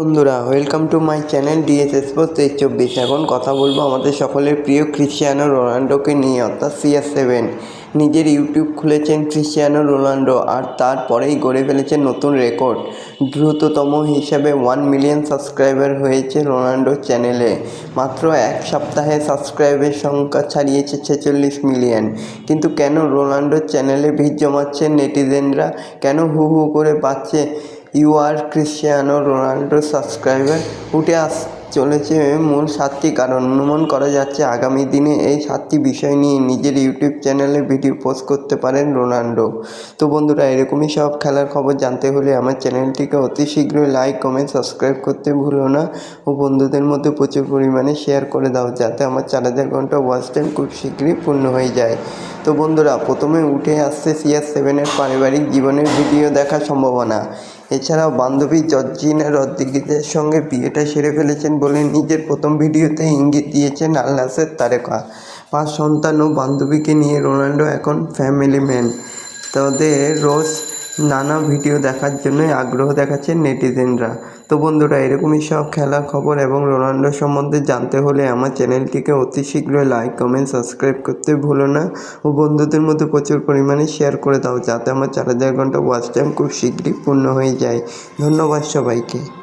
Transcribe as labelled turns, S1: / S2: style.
S1: বন্ধুরা welcome to my channel DS sports তেইশ চব্বিশ। এখন কথা বলব আমাদের সকলের প্রিয় ক্রিশ্চিয়ানো রোনাল্ডোকে নিয়ে, অর্থাৎ সিআর সেভেন নিজের ইউটিউব খুলেছেন ক্রিশ্চিয়ানো রোনাল্ডো আর তারপরেই গড়ে ফেলেছেন নতুন রেকর্ড দ্রুততম হিসাবে ওয়ান মিলিয়ন সাবস্ক্রাইবার হয়েছে রোনাল্ডোর চ্যানেলে মাত্র এক সপ্তাহে সাবস্ক্রাইবের সংখ্যা ছাড়িয়েছে ছেচল্লিশ মিলিয়ন কিন্তু কেন রোনাল্ডোর চ্যানেলে ভিড় জমাচ্ছেন নেটিজেনরা কেন হু হু করে পাচ্ছে U R Cristiano Ronaldo subscriber উঠে আস, চলেছে মূল সাতটি কারণ। অনুমান করা যাচ্ছে আগামী দিনে এই সাতটি বিষয় নিয়ে নিজের ইউটিউব চ্যানেলে ভিডিও পোস্ট করতে পারেন রোনাল্ডো। তো বন্ধুরা, এরকমই সব খেলার খবর জানতে হলে আমার চ্যানেলটিকে অতি শীঘ্রই লাইক কমেন্ট সাবস্ক্রাইব করতে ভুলো না ও বন্ধুদের মধ্যে প্রচুর পরিমাণে শেয়ার করে দাও যাতে আমার চার হাজার ঘণ্টা ওয়াচ টাইম খুব শীঘ্রই পূর্ণ হয়ে যায়। তো বন্ধুরা, প্রথমে উঠে আসছে সিআর সেভেনের পারিবারিক জীবনের ভিডিও দেখার সম্ভাবনা। এছাড়াও বান্ধবী জর্জিনা রদ্রিগেজের সঙ্গে বিয়েটা সেরে ফেলেছেন বলে নিজের প্রথম ভিডিওতে ইঙ্গিত দিয়েছেন আল্লাসের তারকা। পাঁচ সন্তান ও বান্ধবীকে নিয়ে রোনাল্ডো এখন ফ্যামিলি ম্যান। তাদের রোজ নানা ভিডিও দেখার জন্যই আগ্রহ দেখাচ্ছেন নেটিজেনরা। তো বন্ধুরা, এরকমই সব খেলা খবর এবং রোনাল্ডো সম্বন্ধে জানতে হলে আমার চ্যানেলটিকে অতি শীঘ্রই লাইক, কমেন্ট, সাবস্ক্রাইব করতে ভুলো না ও বন্ধুদের মধ্যে প্রচুর পরিমাণে শেয়ার করে দাও, যাতে আমার চার হাজার ঘণ্টা ওয়াচ টাইম খুব শীঘ্রই পূর্ণ হয়ে যায়। ধন্যবাদ সবাইকে।